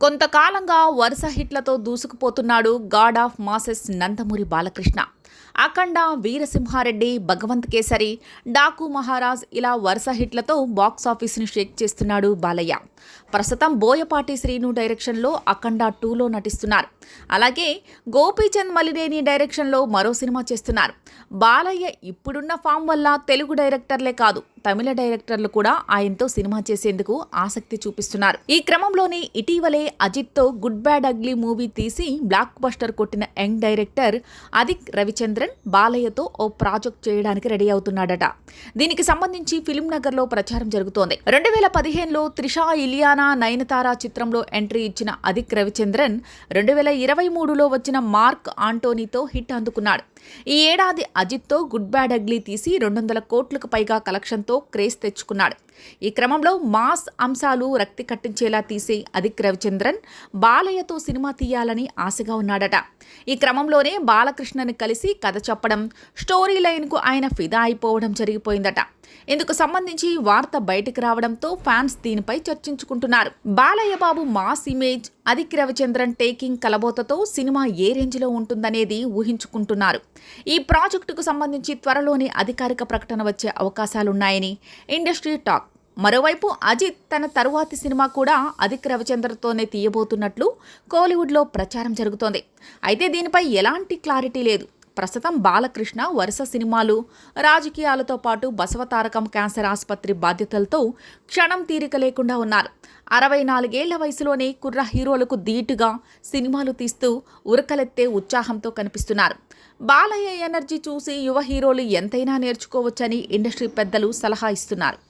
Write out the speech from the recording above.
కొంతకాలంగా వరుస హిట్లతో దూసుకుపోతున్నాడు god of masses Nandamuri Balakrishna. Akhanda Veerasimhareddy Bhagavanth Kesari Daaku Maharaaj ఇలా వరుస హిట్లతో బాక్స్ ఆఫీస్ని షేక్ చేస్తున్నాడు బాలయ్య. ప్రస్తుతం బోయపాటి శ్రీను డైరెక్షన్లో అఖండ టూలో నటిస్తున్నారు. అలాగే గోపీచంద్ మలినేని డైరెక్షన్లో మరో సినిమా చేస్తున్నారు. బాలయ్య ఇప్పుడున్న ఫామ్ వల్ల తెలుగు డైరెక్టర్లే కాదు తమిళ డైరెక్టర్లు కూడా ఆయనతో సినిమా చేసేందుకు ఆసక్తి చూపిస్తున్నారు. ఈ క్రమంలోనే ఇటీవలే అజిత్తో గుడ్ బ్యాడ్ అగ్లీ మూవీ తీసి బ్లాక్ బస్టర్ కొట్టిన యంగ్ డైరెక్టర్ అదిక్ రవిచంద్రన్ బాలయ్యతో ఓ ప్రాజెక్ట్ చేయడానికి రెడీ అవుతున్నాడట. దీనికి సంబంధించి ఫిలిం నగర్లో ప్రచారం జరుగుతోంది. రెండు వేల పదిహేనులో త్రిషా ఇలియానా నయనతార చిత్రంలో ఎంట్రీ ఇచ్చిన అదిక్ రవిచంద్రన్ రెండు వేల ఇరవై మూడులో వచ్చిన మార్క్ ఆంటోనీతో హిట్ అందుకున్నాడు. ఈ ఏడాది అజిత్తో గుడ్ బ్యాడ్ అగ్లీ తీసి రెండు వందల కోట్లకు పైగా కలెక్షన్తో క్రేజ్ తెచ్చుకున్నాడు. ఈ క్రమంలో మాస్ అంశాలు రక్తి కట్టించేలా తీసే అదిక్ రవిచంద్రన్ బాలయ్యతో సినిమా తీయాలని ఆశగా ఉన్నాడట. ఈ క్రమంలోనే బాలకృష్ణని కలిసి కథ చెప్పడం స్టోరీ లైన్కు ఆయన ఫిదా అయిపోవడం జరిగిపోయిందట. ఇందుకు సంబంధించి వార్త బయటకు రావడంతో ఫ్యాన్స్ దీనిపై చర్చించుకుంటున్నారు. Balayya Babu mass image Adhik Ravichandran taking కలబోతతో cinema ఏ రేంజ్లో ఉంటుందనేది ఊహించుకుంటున్నారు. ఈ ప్రాజెక్టుకు సంబంధించి త్వరలోనే అధికారిక ప్రకటన వచ్చే అవకాశాలున్నాయని. Industry talk. మరోవైపు అజిత్ తన తరువాతి సినిమా కూడా అధిక్ రవిచంద్రతోనే తీయబోతున్నట్లు కోలీవుడ్లో ప్రచారం జరుగుతోంది. అయితే దీనిపై ఎలాంటి క్లారిటీ లేదు. ప్రస్తుతం బాలకృష్ణ వరుస సినిమాలు రాజకీయాలతో పాటు బసవతారకం క్యాన్సర్ ఆసుపత్రి బాధ్యతలతో క్షణం తీరిక లేకుండా ఉన్నారు. అరవై నాలుగేళ్ళ వయసులోనే కుర్ర హీరోలకు ధీటుగా సినిమాలు తీస్తూ ఉరకలెత్తే ఉత్సాహంతో కనిపిస్తున్నారు. బాలయ్య ఎనర్జీ చూసి యువ హీరోలు ఎంతైనా నేర్చుకోవచ్చని ఇండస్ట్రీ పెద్దలు సలహా ఇస్తున్నారు.